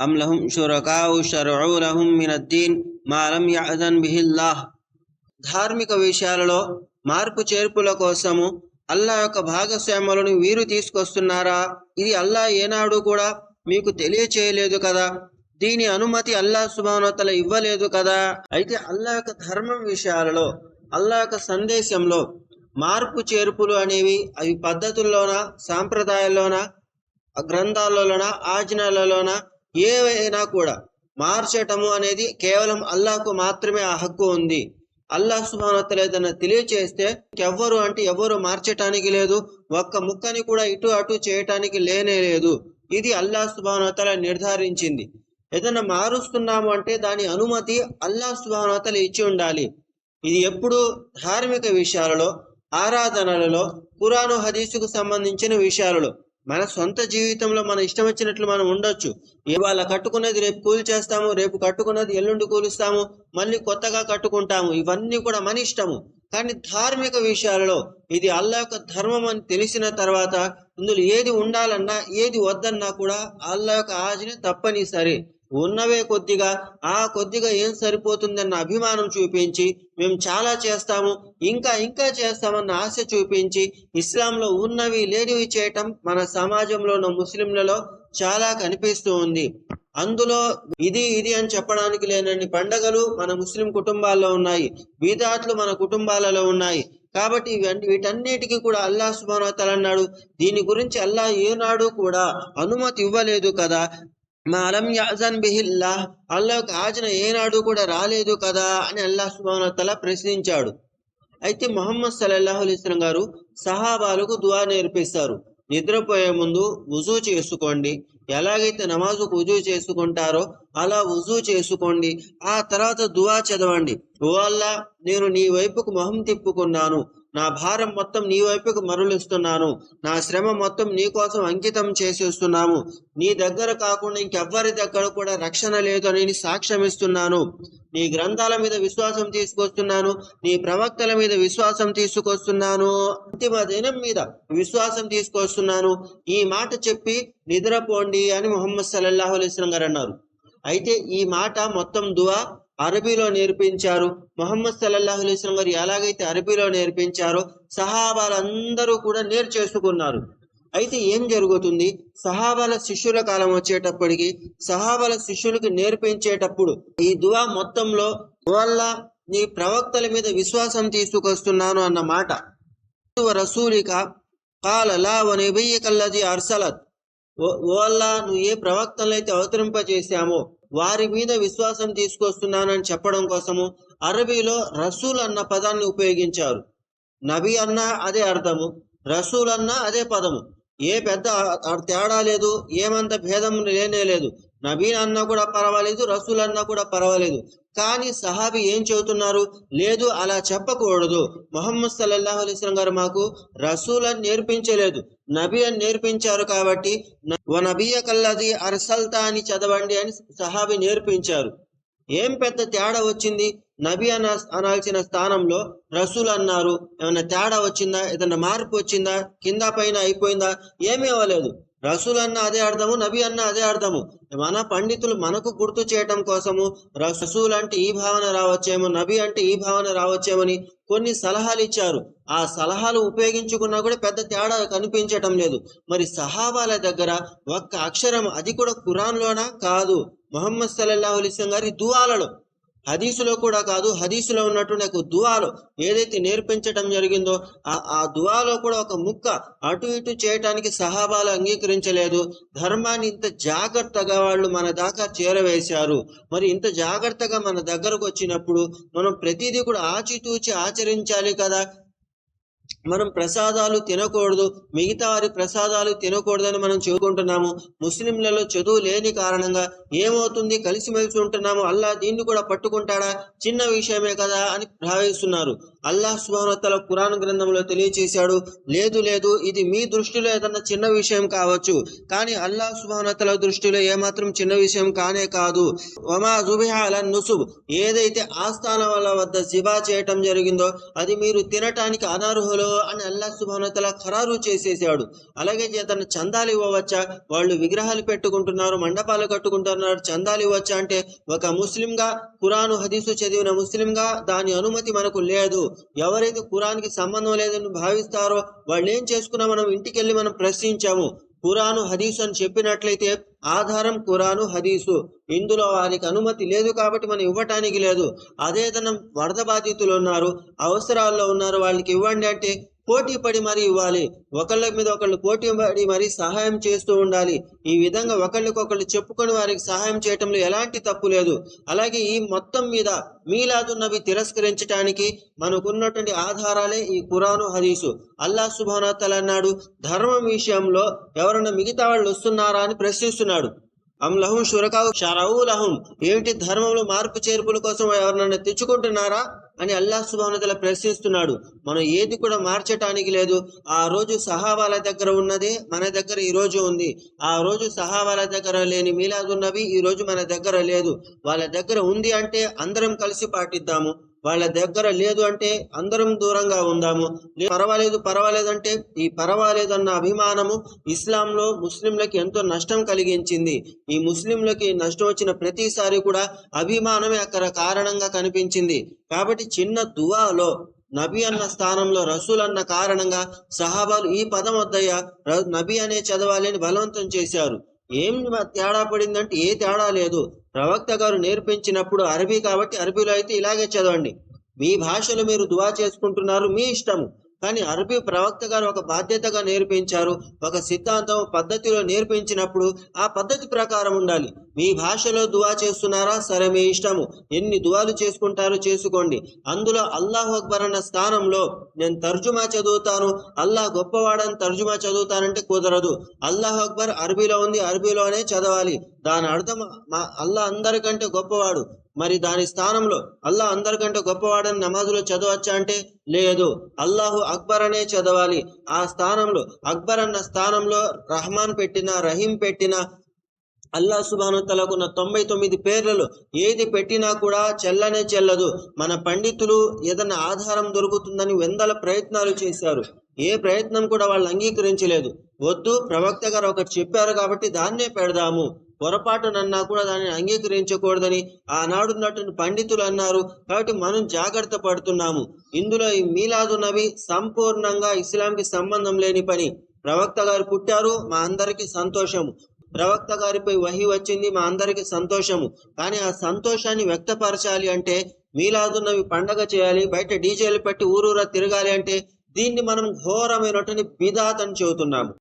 أم لهم شركاء شرعوا لهم من الدين ما لم లం به الله. ధార్మిక విషయాలలో మార్పు చేర్పుల కోసము అల్లా యొక్క భాగస్వాములను వీరు తీసుకొస్తున్నారా? ఇది అల్లా ఏనాడు కూడా మీకు తెలియచేయలేదు కదా? దీని అనుమతి అల్లా సుబానోతల ఇవ్వలేదు కదా? అయితే అల్లా యొక్క ధర్మం విషయాలలో అల్లా యొక్క సందేశంలో మార్పు చేర్పులు అనేవి అవి పద్ధతుల్లోన సాంప్రదాయాల్లోన గ్రంథాలలోన ఆజ్ఞలలోన ఏవైనా కూడా మార్చటము అనేది కేవలం అల్లాహకు మాత్రమే ఆ హక్కు ఉంది. అల్లాహ్ సుబానోత్తల ఏదైనా తెలియచేస్తే ఎవ్వరు అంటే ఎవరు మార్చటానికి లేదు. ఒక్క ముక్కని కూడా ఇటు అటు చేయటానికి లేనే లేదు. ఇది అల్లాహ్ సుభానతల నిర్ధారించింది. ఏదైనా మారుస్తున్నాము అంటే దాని అనుమతి అల్లాహ్ సుభానతలు ఇచ్చి ఉండాలి. ఇది ఎప్పుడు ధార్మిక విషయాలలో ఆరాధనలలో పురాణ హదీసుకు సంబంధించిన విషయాలలో మన సొంత జీవితంలో మన ఇష్టం వచ్చినట్లు మనం ఉండొచ్చు. ఇవాళ కట్టుకున్నది రేపు కూలి చేస్తాము రేపు కట్టుకున్నది ఎల్లుండి కూలుస్తాము మళ్ళీ కొత్తగా కట్టుకుంటాము. ఇవన్నీ కూడా మన ఇష్టము. కానీ ధార్మిక విషయాలలో ఇది అల్లా యొక్క ధర్మం అని తెలిసిన తర్వాత ఇందులో ఏది ఉండాలన్నా ఏది వద్దన్నా కూడా అల్లా యొక్క ఆజ్ఞ తప్పనిసరి. ఉన్నవే కొద్దిగా ఆ కొద్దిగా ఏం సరిపోతుందన్న అభిమానం చూపించి మేము చాలా చేస్తాము ఇంకా ఇంకా చేస్తామన్న ఆశ చూపించి ఇస్లాంలో ఉన్నవి లేనివి చేయటం మన సమాజంలో ఉన్న ముస్లింలలో చాలా కనిపిస్తూ ఉంది. అందులో ఇది ఇది అని చెప్పడానికి లేనన్ని పండగలు మన ముస్లిం కుటుంబాల్లో ఉన్నాయి. బీదాట్లు మన కుటుంబాలలో ఉన్నాయి. కాబట్టి ఇవన్నీ వీటన్నిటికీ కూడా అల్లా సుబానోతల్ అన్నాడు. దీని గురించి అల్లా ఏనాడు కూడా అనుమతి ఇవ్వలేదు కదా. మాలం యాజన్ బిహిల్లా అల్లా యొక్క ఏనాడు కూడా రాలేదు కదా అని అల్లాహ్ సుబానోతల ప్రశ్నించాడు. అయితే మొహమ్మద్ సల్లల్లాహు అలీస్లం గారు సహాబాలకు దువా నేర్పిస్తారు. నిద్రపోయే ముందు వుజూ చేసుకోండి. ఎలాగైతే నమాజుకు వుజూ చేసుకుంటారో అలా వుజూ చేసుకోండి. ఆ తర్వాత దువా చదవండి. ఓ అల్లా నేను నీ వైపుకు మొహం తిప్పుకున్నాను. నా భారం మొత్తం నీ వైపుకు మరలిస్తున్నాను. నా శ్రమ మొత్తం నీ కోసం అంకితం చేసేస్తున్నాము నీ దగ్గర కాకుండా ఇంకెవ్వరి దగ్గర కూడా రక్షణ లేదు అని సాక్ష్యం ఇస్తున్నాను. నీ గ్రంథాల మీద విశ్వాసం తీసుకొస్తున్నాను. నీ ప్రవక్తల మీద విశ్వాసం తీసుకొస్తున్నాను. అంతిమ దినం మీద విశ్వాసం తీసుకొస్తున్నాను. ఈ మాట చెప్పి నిద్రపోండి అని ముహమ్మద్ సల్లల్లాహు అలైస్లం గారు అన్నారు. అయితే ఈ మాట మొత్తం దువా అరబీలో నేర్పించారు. మొహమ్మద్ సల్లల్లాహు అలైస్లం గారు ఎలాగైతే అరబీలో నేర్పించారో సహాబాలందరూ కూడా నేర్చేసుకున్నారు. అయితే ఏం జరుగుతుంది? సహాబాల శిష్యుల కాలం వచ్చేటప్పటికి సహాబాల శిష్యులకి నేర్పించేటప్పుడు ఈ దువా మొత్తంలో వల్ల నీ ప్రవక్తల మీద విశ్వాసం తీసుకొస్తున్నాను అన్న మాట. రసూలిక కాల లా వనబయ్యకల్లది అర్సలత్. ఓ అల్లా నువ్వు ఏ ప్రవక్తలైతే అవతరింపజేశామో వారి మీద విశ్వాసం తీసుకొస్తున్నానని చెప్పడం కోసము అరబీలో రసూల్ అన్న పదాన్ని ఉపయోగించారు. నబీ అన్నా అదే అర్థము రసూల్ అన్నా అదే పదము. ఏ పెద్ద తేడా లేదు ఏమంత భేదం లేనే లేదు. నబీన్ అన్నా కూడా పర్వాలేదు రసూల్ అన్నా కూడా పర్వాలేదు. కానీ సహాబి ఏం చెబుతున్నారు? లేదు అలా చెప్పకూడదు. మొహమ్మద్ సల్లల్లాహు అలైస్లం గారు మాకు రసూల్ అని నేర్పించలేదు. నబీ అని నేర్పించారు కాబట్టి న- వ కల్లది అర్సల్తా అని చదవండి అని సహాబి నేర్పించారు. ఏం పెద్ద తేడా వచ్చింది? నబీ అన అనాల్సిన స్థానంలో రసూల్ అన్నారు. ఏమైనా తేడా వచ్చిందా? ఏదైనా మార్పు వచ్చిందా? కింద పైన అయిపోయిందా? ఏమీ అవ్వలేదు. రసూల్ అన్న అదే అర్థము నబీ అన్న అదే అర్థము. మన పండితులు మనకు గుర్తు చేయటం కోసము రసూల్ అంటే ఈ భావన రావచ్చేమో నబీ అంటే ఈ భావన రావచ్చేమని కొన్ని సలహాలు ఇచ్చారు. ఆ సలహాలు ఉపయోగించుకున్నా కూడా పెద్ద తేడా కనిపించటం లేదు. మరి సహాబాల దగ్గర ఒక్క అక్షరం అది కూడా ఖురాన్లోనా కాదు. మొహమ్మద్ సల్లల్లాహు గారి దువాలలో. హదీసులో కూడా కాదు హదీసులో ఉన్నట్టు నాకు దువాలో ఏదైతే నేర్పించటం జరిగిందో ఆ ఆ దువాలో కూడా ఒక ముక్క అటు ఇటు చేయటానికి సహాబాలు అంగీకరించలేదు. ధర్మాన్ని ఇంత జాగ్రత్తగా వాళ్ళు మన దాకా చేరవేశారు. మరి ఇంత జాగ్రత్తగా మన దగ్గరకు వచ్చినప్పుడు మనం ప్రతిదీ కూడా ఆచితూచి ఆచరించాలి కదా. మనం ప్రసాదాలు తినకూడదు మిగతా వారి ప్రసాదాలు తినకూడదని మనం చెప్పుకుంటున్నాము. ముస్లింలలో చదువు లేని కారణంగా ఏమవుతుంది? కలిసిమెలిసి ఉంటున్నాము. అల్లా దీన్ని కూడా పట్టుకుంటాడా? చిన్న విషయమే కదా అని భావిస్తున్నారు. అల్లాహ్ సుబానతల కురాన్ గ్రంథంలో తెలియచేశాడు లేదు లేదు ఇది మీ దృష్టిలో ఏదన్నా చిన్న విషయం కావచ్చు కానీ అల్లాహ్ సుబానతల దృష్టిలో ఏమాత్రం చిన్న విషయం కానే కాదు. వమా జుబిహా నుసుబ్ ఏదైతే ఆస్థానాల వద్ద జిబా చేయటం జరిగిందో అది మీరు తినటానికి అనర్హులు అని అల్లాహ్ సుబానతల ఖరారు చేసేసాడు. అలాగే ఏదన్నా చందాలు ఇవ్వవచ్చా? వాళ్ళు విగ్రహాలు పెట్టుకుంటున్నారు మండపాలు కట్టుకుంటున్నారు చందాలు ఇవ్వచ్చా అంటే ఒక ముస్లింగా కురాను హదీసు చదివిన ముస్లింగా దాని అనుమతి మనకు లేదు. ఎవరైతే ఖురాన్కి సంబంధం లేదని భావిస్తారో వాళ్ళు ఏం చేసుకున్నా మనం ఇంటికి వెళ్ళి మనం ప్రశ్నించాము. ఖురాను హదీసు అని చెప్పినట్లయితే ఆధారం ఖురాను హదీసు. ఇందులో వారికి అనుమతి లేదు కాబట్టి మనం ఇవ్వటానికి లేదు. అదేదన్నా వరద బాధితులు ఉన్నారు అవసరాల్లో ఉన్నారు వాళ్ళకి ఇవ్వండి అంటే పోటీ పడి మరీ ఇవ్వాలి. ఒకళ్ళ మీద ఒకళ్ళు పోటీ పడి మరీ సహాయం చేస్తూ ఉండాలి. ఈ విధంగా ఒకళ్ళకొకళ్ళు చెప్పుకొని వారికి సహాయం చేయటంలో ఎలాంటి తప్పు లేదు. అలాగే ఈ మొత్తం మీద మీలాదున్నవి తిరస్కరించడానికి మనకున్నటువంటి ఆధారాలే ఈ కురాను హదీసు. అల్లా సుభానతల్ అన్నాడు ధర్మం విషయంలో ఎవరైనా మిగతా వాళ్ళు వస్తున్నారా అని ప్రశ్నిస్తున్నాడు. అం షురకావు షరవు లహం. ఏమిటి ధర్మంలో మార్పు చేర్పుల కోసం ఎవరినైనా తెచ్చుకుంటున్నారా? అని అల్లాహ్ సుభానతల ప్రశ్నిస్తున్నాడు. మనం ఏది కూడా మార్చటానికి లేదు. ఆ రోజు సహావాల దగ్గర ఉన్నదే మన దగ్గర ఈ రోజు ఉంది. ఆ రోజు సహావాల దగ్గర లేని మీలాదున్నవి ఈ రోజు మన దగ్గర లేదు. వాళ్ళ దగ్గర ఉంది అంటే అందరం కలిసి పాటిద్దాము. వాళ్ళ దగ్గర లేదు అంటే అందరం దూరంగా ఉందాము. పర్వాలేదు పర్వాలేదు అంటే ఈ పర్వాలేదు అన్న అభిమానము ఇస్లాంలో ముస్లింలకి ఎంతో నష్టం కలిగించింది. ఈ ముస్లింలకి నష్టం వచ్చిన ప్రతిసారి కూడా అభిమానమే అక్కడ కారణంగా కనిపించింది. కాబట్టి చిన్న దువాలో నబీ అన్న స్థానంలో రసూల్ అన్న కారణంగా సహాబాలు ఈ పదం వద్దయ్యా ర- నబీ అనే చదవాలి అని బలవంతం చేశారు. ఏం తేడా పడిందంటే ఏ తేడా లేదు. ప్రవక్త గారు నేర్పించినప్పుడు అరబీ కాబట్టి అరబీలో అయితే ఇలాగే చదవండి. మీ భాషలో మీరు దువా చేసుకుంటున్నారు మీ ఇష్టము. కానీ అరబీ ప్రవక్త గారు ఒక బాధ్యతగా నేర్పించారు. ఒక సిద్ధాంతం పద్ధతిలో నేర్పించినప్పుడు ఆ పద్ధతి ప్రకారం ఉండాలి. మీ భాషలో దువా చేస్తున్నారా? సరే మీ ఇష్టము. ఎన్ని దువాలు చేసుకుంటారో చేసుకోండి. అందులో అల్లాహ్ అక్బర్ అన్న స్థానంలో నేను తర్జుమా చదువుతాను. అల్లాహ్ గొప్పవాడని తర్జుమా చదువుతానంటే కుదరదు. అల్లాహ్ అక్బర్ అరబీలో ఉంది అరబీలోనే చదవాలి. దాని అర్థం మా అల్లా అందరికంటే గొప్పవాడు. మరి దాని స్థానంలో అల్లాహ్ అందరికంటే గొప్పవాడని నమాజులో చదవచ్చా అంటే లేదు. అల్లాహు అక్బర్ అనే చదవాలి. ఆ స్థానంలో అక్బర్ అన్న స్థానంలో రహమాన్ పెట్టిన రహీం పెట్టిన అల్లా సుబానుతలకున్న తొంభై తొమ్మిది పేర్లలో ఏది పెట్టినా కూడా చెల్లనే చెల్లదు. మన పండితులు ఏదైనా ఆధారం దొరుకుతుందని వందల ప్రయత్నాలు చేశారు. ఏ ప్రయత్నం కూడా వాళ్ళు అంగీకరించలేదు. వద్దు ప్రవక్త గారు ఒకటి చెప్పారు కాబట్టి దాన్నే పెడదాము. పొరపాటునన్నా కూడా దాన్ని అంగీకరించకూడదని ఆనాడున్నట్టు పండితులు అన్నారు. కాబట్టి మనం జాగ్రత్త పడుతున్నాము. ఇందులో ఈ మీలాదు సంపూర్ణంగా ఇస్లాంకి సంబంధం లేని పని. ప్రవక్త గారు పుట్టారు మా అందరికీ సంతోషము. ప్రవక్త గారిపై వహి వచ్చింది మా అందరికి సంతోషము. కానీ ఆ సంతోషాన్ని వ్యక్తపరచాలి అంటే మీలాదున్నవి పండగ చేయాలి బయట డీజేలు పెట్టి ఊరూరా తిరగాలి అంటే దీన్ని మనం ఘోరమైనటువంటి బిదాత్ అని చెబుతున్నాము.